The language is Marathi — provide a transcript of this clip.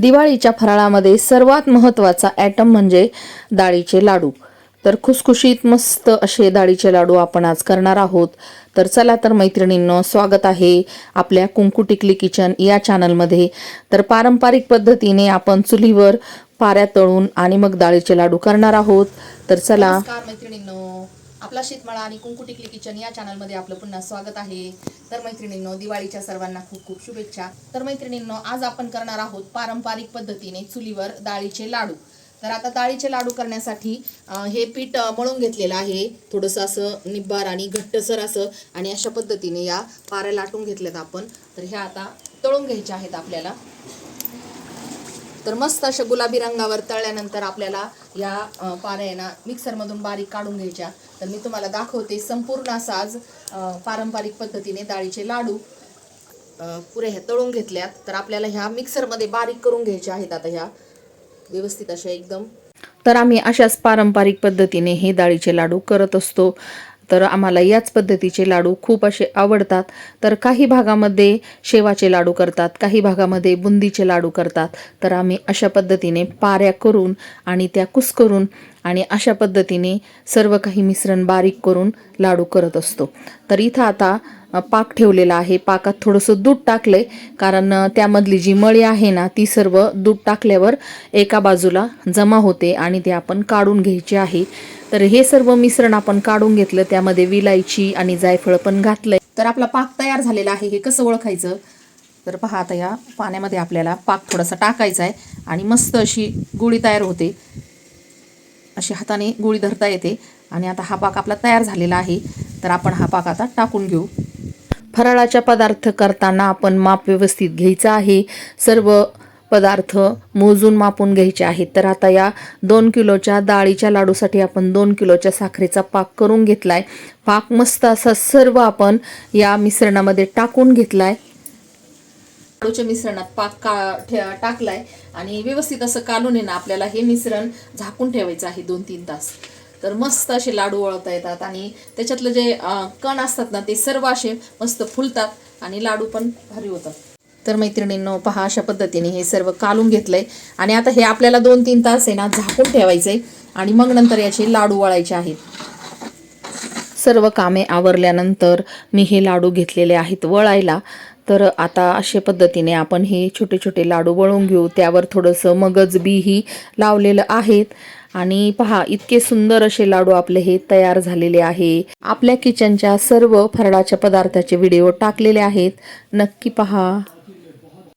दिवाळीच्या फराळामध्ये सर्वात महत्त्वाचा ॲटम म्हणजे डाळीचे लाडू. तर खुसखुशीत मस्त असे डाळीचे लाडू आपण आज करणार आहोत. तर चला तर मैत्रिणींनो स्वागत आहे आपल्या कुंकू टिकली किचन या चॅनलमध्ये. तर पारंपरिक पद्धतीने आपण चुलीवर पाऱ्या तळून आणि मग डाळीचे लाडू करणार आहोत. तर चला. मैत्रिणींनो आपला शेतमाळा आणि कुंकू टिकली किचन या चॅनलमध्ये आपलं पुन्हा स्वागत आहे. तर मैत्रिणींनो दिवाळीच्या सर्वांना खूप खूप शुभेच्छा. तर मैत्रिणींनो आज आपण करणार आहोत पारंपरिक पद्धतीने चुलीवर डाळीचे लाडू. तर आता डाळीचे लाडू करण्यासाठी हे पीठ मळून घेतलेलं आहे. थोडंसं असं निब्बार आणि घट्टसर असं आणि अशा पद्धतीने या पाऱ्या लाटून घेतल्यात आपण. तर ह्या आता तळून घ्यायच्या आहेत आपल्याला. तर मस्त अशा गुलाबी रंगावर तळल्यानंतर आपल्याला या अ, पाऱ्या ना मिक्सरमधून बारीक काढून घ्यायच्या. तर मी तुम्हाला दाखवते संपूर्ण असा आज पारंपरिक पद्धतीने डाळीचे लाडू पुरे पुऱ्या ह्या तळून घेतल्यात. तर आपल्याला ह्या मिक्सरमध्ये बारीक करून घ्यायच्या आहेत आता ह्या. व्यवस्थित अशा एकदम. तर आम्ही अशाच पारंपरिक पद्धतीने हे डाळीचे लाडू करत असतो. तर आम्हाला याच पद्धतीचे लाडू खूप असे आवडतात. तर काही भागामध्ये शेवाचे लाडू करतात काही भागामध्ये बुंदीचे लाडू करतात. तर आम्ही अशा पद्धतीने पाऱ्या करून आणि त्या कुस्करून आणि अशा पद्धतीने सर्व काही मिश्रण बारीक करून लाडू करत असतो. तर इथं आता पाक ठेवलेला आहे. पाकात थोडंसं दूध टाकलं आहे कारण त्यामधली जी मळी आहे ना ती सर्व दूध टाकल्यावर एका बाजूला जमा होते आणि ते आपण काढून घ्यायचे आहे. तर हे सर्व मिश्रण आपण काढून घेतलं त्यामध्ये विलायची आणि जायफळ पण घातलंय. तर आपला पाक तयार झालेला आहे हे कसं ओळखायचं? तर पहा आता या पाण्यामध्ये आपल्याला पाक थोडासा टाकायचा आहे आणि मस्त अशी गोळी तयार होते. अशी हाताने गोळी धरता येते. आणि आता हा पाक आपला तयार झालेला आहे. तर आपण हा पाक आता टाकून घेऊ. फराळाच्या पदार्थ करताना आपण माप व्यवस्थित घ्यायचं आहे. सर्व पदार्थ मोजून मापून घ्यायचे आहेत. तर आता या दोन किलोच्या डाळीच्या लाडूसाठी आपण दोन किलोच्या साखरेचा पाक करून घेतला आहे पाक मस्त असा सर्व आपण या मिश्रणामध्ये टाकून घेतला आहे लाडूच्या मिश्रणात पाक का ठे- टाकलाय आणि व्यवस्थित असं कालून आहे ना आपल्याला हे मिश्रण झाकून ठेवायचं आहे दोन तीन तास. तर मस्त असे लाडू वळता येतात आणि त्याच्यातलं जे कण असतात ना ते सर्व असे मस्त फुलतात आणि लाडू पण भारी होतात. तर मैत्रिणींनो पहा अशा पद्धतीने हे सर्व कालून घेतलंय आणि आता हे आपल्याला दोन तीन तास आहे ना झाकून ठेवायचे आणि मग नंतर याचे लाडू वळायचे आहेत. सर्व कामे आवरल्यानंतर मी हे लाडू घेतलेले आहेत वळायला. तर आता अशा पद्धतीने आपण हे छोटे छोटे लाडू वळून घेऊ. त्यावर थोडंसं मगज बीही लावलेलं आहेत. आणि पहा इतके सुंदर असे लाडू आपले हे तयार झालेले आहे. आपल्या किचनच्या सर्व फरडाच्या पदार्थाचे व्हिडिओ टाकलेले आहेत. नक्की पहा.